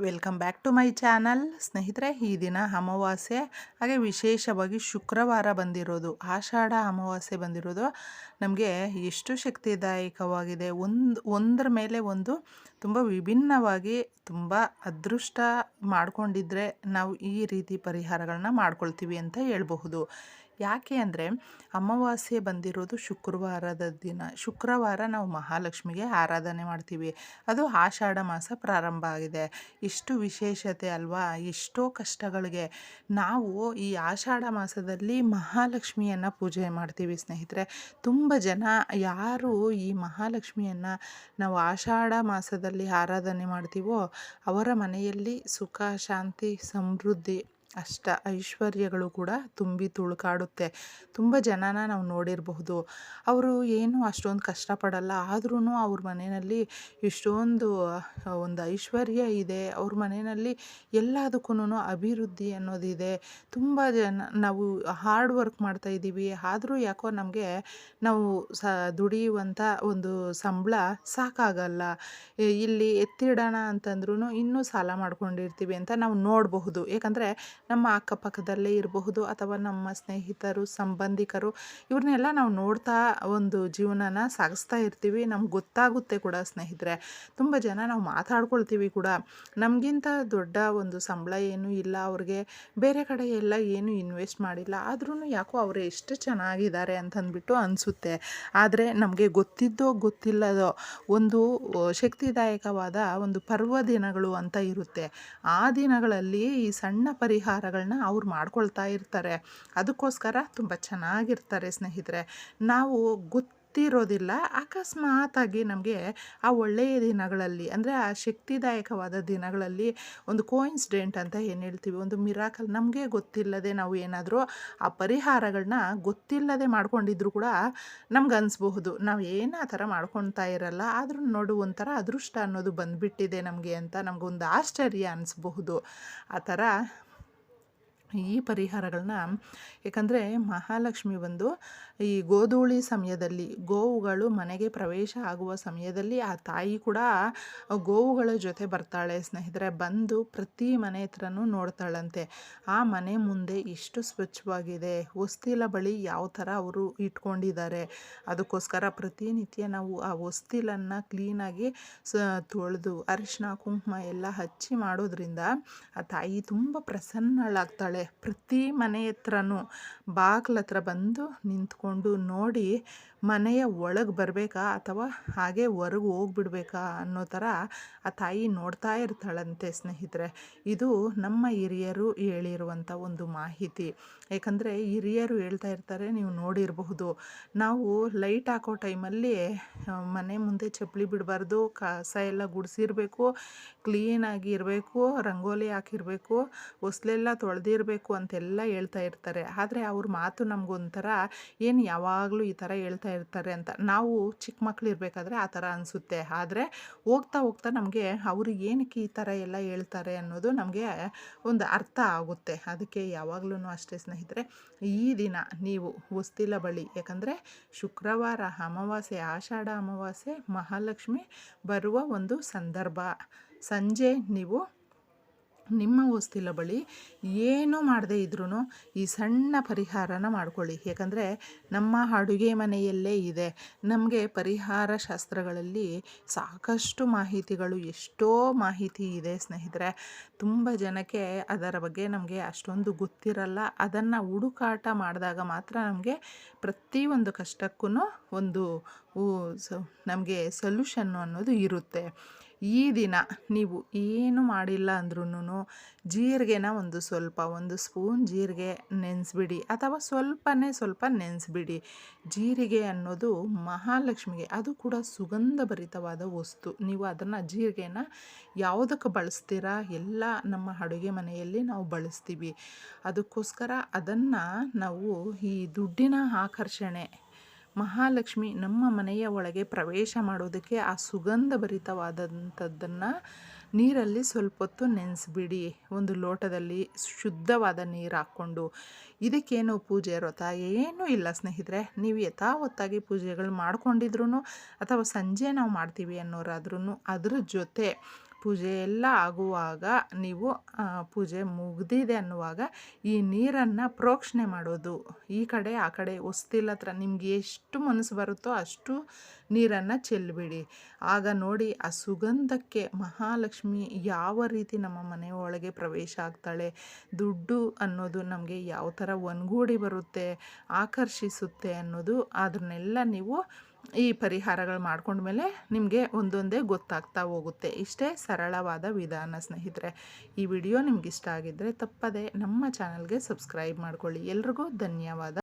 Welcome back to my channel ಸ್ನೇಹಿತರೆ, ಈ ದಿನ ಅಮಾವಾಸ್ಯೆ, ಹಾಗೆ ವಿಶೇಷವಾಗಿ ಶುಕ್ರವಾರ ಬಂದಿರೋದು. ಆಷಾಢ ಅಮಾವಾಸ್ಯೆ ಬಂದಿರೋದು. ನಮಗೆ ಎಷ್ಟು ಶಕ್ತಿದಾಯಕವಾಗಿದೆ. ಒಂದು, ಒಂದರ ಮೇಲೆ ಒಂದು ತುಂಬ ವಿಭಿನ್ನವಾಗಿ ತುಂಬ ಅದೃಷ್ಟ ಮಾಡಿಕೊಂಡಿದ್ರೆ ನಾವು ಈ ರೀತಿ ಪರಿಹಾರಗಳನ್ನ ಮಾಡ್ಕೊಳ್ತೀವಿ ಅಂತ ಹೇಳ್ಬಹುದು. ಯಾಕೆ ಅಂದರೆ ಅಮಾವಾಸ್ಯೆ ಬಂದಿರೋದು ಶುಕ್ರವಾರದ ದಿನ. ಶುಕ್ರವಾರ ನಾವು ಮಹಾಲಕ್ಷ್ಮಿಗೆ ಆರಾಧನೆ ಮಾಡ್ತೀವಿ. ಅದು ಆಷಾಢ ಮಾಸ ಪ್ರಾರಂಭ ಆಗಿದೆ. ಇಷ್ಟು ವಿಶೇಷತೆ ಅಲ್ವಾ? ಎಷ್ಟೋ ಕಷ್ಟಗಳಿಗೆ ನಾವು ಈ ಆಷಾಢ ಮಾಸದಲ್ಲಿ ಮಹಾಲಕ್ಷ್ಮಿಯನ್ನು ಪೂಜೆ ಮಾಡ್ತೀವಿ ಸ್ನೇಹಿತರೆ. ತುಂಬ ಜನ ಯಾರು ಈ ಮಹಾಲಕ್ಷ್ಮಿಯನ್ನು ನಾವು ಆಷಾಢ ಮಾಸದಲ್ಲಿ ಆರಾಧನೆ ಮಾಡ್ತೀವೋ ಅವರ ಮನೆಯಲ್ಲಿ ಸುಖ, ಶಾಂತಿ, ಸಮೃದ್ಧಿ ಅಷ್ಟ ಐಶ್ವರ್ಯಗಳು ಕೂಡ ತುಂಬಿ ತುಳುಕಾಡುತ್ತೆ. ತುಂಬ ಜನನ ನಾವು ನೋಡಿರಬಹುದು. ಅವರು ಏನು ಅಷ್ಟೊಂದು ಕಷ್ಟಪಡಲ್ಲ. ಆದ್ರೂ ಅವ್ರ ಮನೆಯಲ್ಲಿ ಇಷ್ಟೊಂದು ಒಂದು ಐಶ್ವರ್ಯ ಇದೆ. ಅವ್ರ ಮನೆಯಲ್ಲಿ ಎಲ್ಲದಕ್ಕೂ ಅಭಿವೃದ್ಧಿ ಅನ್ನೋದಿದೆ. ತುಂಬ ಜನ, ನಾವು ಹಾರ್ಡ್ ವರ್ಕ್ ಮಾಡ್ತಾ ಇದ್ದೀವಿ. ಆದರೂ ಯಾಕೋ ನಮಗೆ ನಾವು ಸ ದುಡಿಯುವಂಥ ಒಂದು ಸಂಬಳ ಸಾಕಾಗಲ್ಲ. ಇಲ್ಲಿ ಎತ್ತಿಡೋಣ ಅಂತಂದ್ರೂ ಇನ್ನೂ ಸಾಲ ಮಾಡ್ಕೊಂಡಿರ್ತೀವಿ ಅಂತ ನಾವು ನೋಡಬಹುದು. ಯಾಕಂದರೆ ನಮ್ಮ ಅಕ್ಕಪಕ್ಕದಲ್ಲೇ ಇರಬಹುದು ಅಥವಾ ನಮ್ಮ ಸ್ನೇಹಿತರು, ಸಂಬಂಧಿಕರು, ಇವ್ರನ್ನೆಲ್ಲ ನಾವು ನೋಡ್ತಾ ಒಂದು ಜೀವನನ ಸಾಗಿಸ್ತಾ ಇರ್ತೀವಿ. ನಮ್ಗೆ ಗೊತ್ತಾಗುತ್ತೆ ಕೂಡ ಸ್ನೇಹಿತರೆ. ತುಂಬ ಜನ ನಾವು ಮಾತಾಡ್ಕೊಳ್ತೀವಿ ಕೂಡ. ನಮಗಿಂತ ದೊಡ್ಡ ಒಂದು ಸಂಬಳ ಏನೂ ಇಲ್ಲ. ಅವ್ರಿಗೆ ಬೇರೆ ಕಡೆ ಎಲ್ಲ ಏನು ಇನ್ವೆಸ್ಟ್ ಮಾಡಿಲ್ಲ. ಆದ್ರೂ ಯಾಕೋ ಅವರು ಎಷ್ಟು ಚೆನ್ನಾಗಿದ್ದಾರೆ ಅಂತಂದ್ಬಿಟ್ಟು ಅನಿಸುತ್ತೆ. ಆದರೆ ನಮಗೆ ಗೊತ್ತಿದ್ದೋ ಗೊತ್ತಿಲ್ಲದೋ ಒಂದು ಶಕ್ತಿದಾಯಕವಾದ ಒಂದು ಪರ್ವ ದಿನಗಳು ಅಂತ ಇರುತ್ತೆ. ಆ ದಿನಗಳಲ್ಲಿ ಈ ಸಣ್ಣ ಪರಿಹಾರ ಪರಿಹಾರಗಳನ್ನ ಅವ್ರು ಮಾಡ್ಕೊಳ್ತಾ ಇರ್ತಾರೆ. ಅದಕ್ಕೋಸ್ಕರ ತುಂಬ ಚೆನ್ನಾಗಿರ್ತಾರೆ ಸ್ನೇಹಿತರೆ. ನಾವು ಗೊತ್ತಿರೋದಿಲ್ಲ, ಅಕಸ್ಮಾತಾಗಿ ನಮಗೆ ಆ ಒಳ್ಳೆಯ ದಿನಗಳಲ್ಲಿ, ಅಂದರೆ ಆ ಶಕ್ತಿದಾಯಕವಾದ ದಿನಗಳಲ್ಲಿ ಒಂದು ಕೋಇನ್ಸಿಡೆಂಟ್ ಅಂತ ಏನು ಹೇಳ್ತೀವಿ? ಒಂದು ಮಿರಾಕಲ್ ನಮಗೆ ಗೊತ್ತಿಲ್ಲದೆ ನಾವು ಏನಾದರೂ ಆ ಪರಿಹಾರಗಳನ್ನ ಗೊತ್ತಿಲ್ಲದೆ ಮಾಡ್ಕೊಂಡಿದ್ರು ಕೂಡ ನಮ್ಗೆ ಅನಿಸ್ಬಹುದು. ನಾವು ಏನು ಆ ಥರ ಮಾಡ್ಕೊತಾ ಇರಲ್ಲ, ಆದರೂ ನೋಡು ಒಂಥರ ಅದೃಷ್ಟ ಅನ್ನೋದು ಬಂದುಬಿಟ್ಟಿದೆ ನಮಗೆ ಅಂತ ನಮಗೊಂದು ಆಶ್ಚರ್ಯ ಅನಿಸ್ಬಹುದು. ಆ ಥರ ಈ ಪರಿಹಾರಗಳನ್ನ ಏಕೆಂದರೆ ಮಹಾಲಕ್ಷ್ಮಿ ಬಂದು ಈ ಗೋಧೂಳಿ ಸಮಯದಲ್ಲಿ, ಗೋವುಗಳು ಮನೆಗೆ ಪ್ರವೇಶ ಆಗುವ ಸಮಯದಲ್ಲಿ ಆ ತಾಯಿ ಕೂಡ ಗೋವುಗಳ ಜೊತೆ ಬರ್ತಾಳೆ ಸ್ನೇಹಿತರೆ. ಬಂದು ಪ್ರತಿ ಮನೆ ಹತ್ರನೂ ನೋಡ್ತಾಳಂತೆ. ಆ ಮನೆ ಮುಂದೆ ಎಷ್ಟು ಸ್ವಚ್ಛವಾಗಿದೆ. ಹೊಸ್ತಿಲ ಬಳಿ ಯಾವ ಥರ ಅವರು ಇಟ್ಕೊಂಡಿದ್ದಾರೆ. ಅದಕ್ಕೋಸ್ಕರ ಪ್ರತಿನಿತ್ಯ ನಾವು ಆ ಹೊಸ್ತಿಲನ್ನು ಕ್ಲೀನಾಗಿ ಸ, ತೊಳೆದು ಅರಿಶಿನ ಕುಂಕುಮ ಎಲ್ಲ ಹಚ್ಚಿ ಮಾಡೋದ್ರಿಂದ ಆ ತಾಯಿ ತುಂಬ ಪ್ರಸನ್ನಳಾಗ್ತಾಳೆ. ಪ್ರತಿ ಮನೆ ಹತ್ರನೂ ಬಾಗ್ಲ ಹತ್ರ ಬಂದು ನಿಂತ್ಕೊಂಡು ನೋಡಿ ಮನೆಯ ಒಳಗೆ ಬರಬೇಕಾ ಅಥವಾ ಹಾಗೆ ಹೊರಗೆ ಹೋಗ್ಬಿಡ್ಬೇಕಾ ಅನ್ನೋ ಥರ ಆ ತಾಯಿ ನೋಡ್ತಾ ಇರ್ತಾಳಂತೆ ಸ್ನೇಹಿತರೆ. ಇದು ನಮ್ಮ ಹಿರಿಯರು ಹೇಳಿರುವಂಥ ಒಂದು ಮಾಹಿತಿ. ಏಕೆಂದರೆ ಹಿರಿಯರು ಹೇಳ್ತಾ ಇರ್ತಾರೆ, ನೀವು ನೋಡಿರಬಹುದು. ನಾವು ಲೈಟ್ ಹಾಕೋ ಟೈಮಲ್ಲಿ ಮನೆ ಮುಂದೆ ಚಪ್ಪಲಿ ಬಿಡಬಾರ್ದು, ಕಸ ಎಲ್ಲ ಗುಡಿಸಿರ್ಬೇಕು ಕ್ಲೀನಾಗಿ ಇರಬೇಕು, ರಂಗೋಲಿ ಹಾಕಿರಬೇಕು, ಹೊಸ್ಲೆಲ್ಲ ತೊಳೆದಿರಬೇಕು ಅಂತೆಲ್ಲ ಹೇಳ್ತಾ ಇರ್ತಾರೆ. ಆದರೆ ಅವ್ರ ಮಾತು ನಮಗೊಂಥರ ಏನು ಯಾವಾಗಲೂ ಈ ಥರ ಹೇಳ್ತಾ ಇರ್ತಾರೆ ಅಂತ. ನಾವು ಚಿಕ್ಕ ಮಕ್ಳು ಇರಬೇಕಾದ್ರೆ ಆ ಥರ ಅನಿಸುತ್ತೆ. ಆದರೆ ಹೋಗ್ತಾ ಹೋಗ್ತಾ ನಮಗೆ ಅವರು ಏನಕ್ಕೆ ಈ ಥರ ಎಲ್ಲ ಹೇಳ್ತಾರೆ ಅನ್ನೋದು ನಮಗೆ ಒಂದು ಅರ್ಥ ಆಗುತ್ತೆ. ಅದಕ್ಕೆ ಯಾವಾಗಲೂ ಅಷ್ಟೇ ಸ್ನೇಹಿತರೆ, ಈ ದಿನ ನೀವು ಹೊಸ್ತಿಲ ಬಳಿ, ಯಾಕಂದರೆ ಶುಕ್ರವಾರ ಅಮಾವಾಸ್ಯೆ, ಆಷಾಢ ಅಮಾವಾಸ್ಯೆ, ಮಹಾಲಕ್ಷ್ಮಿ ಬರುವ ಒಂದು ಸಂದರ್ಭ. ಸಂಜೆ ನೀವು ನಿಮ್ಮ ಹೊಸ್ತಿಲ ಬಳಿ ಏನು ಮಾಡದೇ ಇದ್ರೂ ಈ ಸಣ್ಣ ಪರಿಹಾರನ ಮಾಡ್ಕೊಳ್ಳಿ. ಯಾಕಂದರೆ ನಮ್ಮ ಅಡುಗೆ ಮನೆಯಲ್ಲೇ ಇದೆ. ನಮಗೆ ಪರಿಹಾರ ಶಾಸ್ತ್ರಗಳಲ್ಲಿ ಸಾಕಷ್ಟು ಮಾಹಿತಿಗಳು, ಎಷ್ಟೋ ಮಾಹಿತಿ ಇದೆ ಸ್ನೇಹಿತರೆ. ತುಂಬ ಜನಕ್ಕೆ ಅದರ ಬಗ್ಗೆ ನಮಗೆ ಅಷ್ಟೊಂದು ಗೊತ್ತಿರಲ್ಲ. ಅದನ್ನು ಹುಡುಕಾಟ ಮಾಡಿದಾಗ ಮಾತ್ರ ನಮಗೆ ಪ್ರತಿಯೊಂದು ಕಷ್ಟಕ್ಕೂ ಒಂದು ನಮಗೆ ಸೊಲ್ಯೂಷನ್ನು ಅನ್ನೋದು ಇರುತ್ತೆ. ಈ ದಿನ ನೀವು ಏನು ಮಾಡಿಲ್ಲ ಅಂದ್ರೂ ಜೀರಿಗೆನ ಒಂದು ಸ್ವಲ್ಪ, ಒಂದು ಸ್ಪೂನ್ ಜೀರಿಗೆ ನೆನೆಸ್ಬಿಡಿ ಅಥವಾ ಸ್ವಲ್ಪನೇ ಸ್ವಲ್ಪ ನೆನೆಸ್ಬಿಡಿ. ಜೀರಿಗೆ ಅನ್ನೋದು ಮಹಾಲಕ್ಷ್ಮಿಗೆ ಅದು ಕೂಡ ಸುಗಂಧಭರಿತವಾದ ವಸ್ತು. ನೀವು ಅದನ್ನು ಜೀರಿಗೆನ ಯಾವುದಕ್ಕೆ ಬಳಸ್ತೀರಾ? ಎಲ್ಲ ನಮ್ಮ ಅಡುಗೆ ಮನೆಯಲ್ಲಿ ನಾವು ಬಳಸ್ತೀವಿ. ಅದಕ್ಕೋಸ್ಕರ ಅದನ್ನು ನಾವು ಈ ದುಡ್ಡಿನ ಆಕರ್ಷಣೆ ಮಹಾಲಕ್ಷ್ಮಿ ನಮ್ಮ ಮನೆಯ ಒಳಗೆ ಪ್ರವೇಶ ಮಾಡೋದಕ್ಕೆ ಆ ಸುಗಂಧ ಭರಿತವಾದಂಥದ್ದನ್ನು ನೀರಲ್ಲಿ ಸ್ವಲ್ಪ ಹೊತ್ತು ನೆನೆಸ್ಬಿಡಿ. ಒಂದು ಲೋಟದಲ್ಲಿ ಶುದ್ಧವಾದ ನೀರು ಹಾಕ್ಕೊಂಡು. ಇದಕ್ಕೇನು ಪೂಜೆ ವ್ರತ? ಏನೂ ಇಲ್ಲ ಸ್ನೇಹಿತರೆ. ನೀವು ಯಥಾವತ್ತಾಗಿ ಪೂಜೆಗಳು ಮಾಡ್ಕೊಂಡಿದ್ರು ಅಥವಾ ಸಂಜೆ ನಾವು ಮಾಡ್ತೀವಿ ಅನ್ನೋರಾದ್ರೂ ಅದ್ರ ಜೊತೆ ಪೂಜೆ ಎಲ್ಲ ಆಗುವಾಗ ನೀವು ಪೂಜೆ ಮುಗಿದಿದೆ ಅನ್ನುವಾಗ ಈ ನೀರನ್ನು ಪ್ರೋಕ್ಷಣೆ ಮಾಡೋದು. ಈ ಕಡೆ, ಆ ಕಡೆ ಹೊಸ್ತಿಲ್ ಹತ್ರ ನಿಮ್ಗೆ ಎಷ್ಟು ಮನಸ್ಸು ಬರುತ್ತೋ ಅಷ್ಟು ನೀರನ್ನು ಚೆಲ್ಬಿಡಿ. ಆಗ ನೋಡಿ ಆ ಸುಗಂಧಕ್ಕೆ ಮಹಾಲಕ್ಷ್ಮಿ ಯಾವ ರೀತಿ ನಮ್ಮ ಮನೆ ಒಳಗೆ ಪ್ರವೇಶ ಆಗ್ತಾಳೆ, ದುಡ್ಡು ಅನ್ನೋದು ನಮಗೆ ಯಾವ ಥರ ಒನ್ಗೂಡಿ ಬರುತ್ತೆ, ಆಕರ್ಷಿಸುತ್ತೆ ಅನ್ನೋದು, ಅದನ್ನೆಲ್ಲ ನೀವು ಈ ಪರಿಹಾರಗಳು ಮಾಡ್ಕೊಂಡ್ಮೇಲೆ ನಿಮಗೆ ಒಂದೊಂದೇ ಗೊತ್ತಾಗ್ತಾ ಹೋಗುತ್ತೆ. ಇಷ್ಟೇ ಸರಳವಾದ ವಿಧಾನ ಸ್ನೇಹಿತರೆ. ಈ ವಿಡಿಯೋ ನಿಮ್ಗೆ ಇಷ್ಟ ಆಗಿದ್ದರೆ ತಪ್ಪದೆ ನಮ್ಮ ಚಾನಲ್ಗೆ ಸಬ್ಸ್ಕ್ರೈಬ್ ಮಾಡ್ಕೊಳ್ಳಿ. ಎಲ್ರಿಗೂ ಧನ್ಯವಾದ.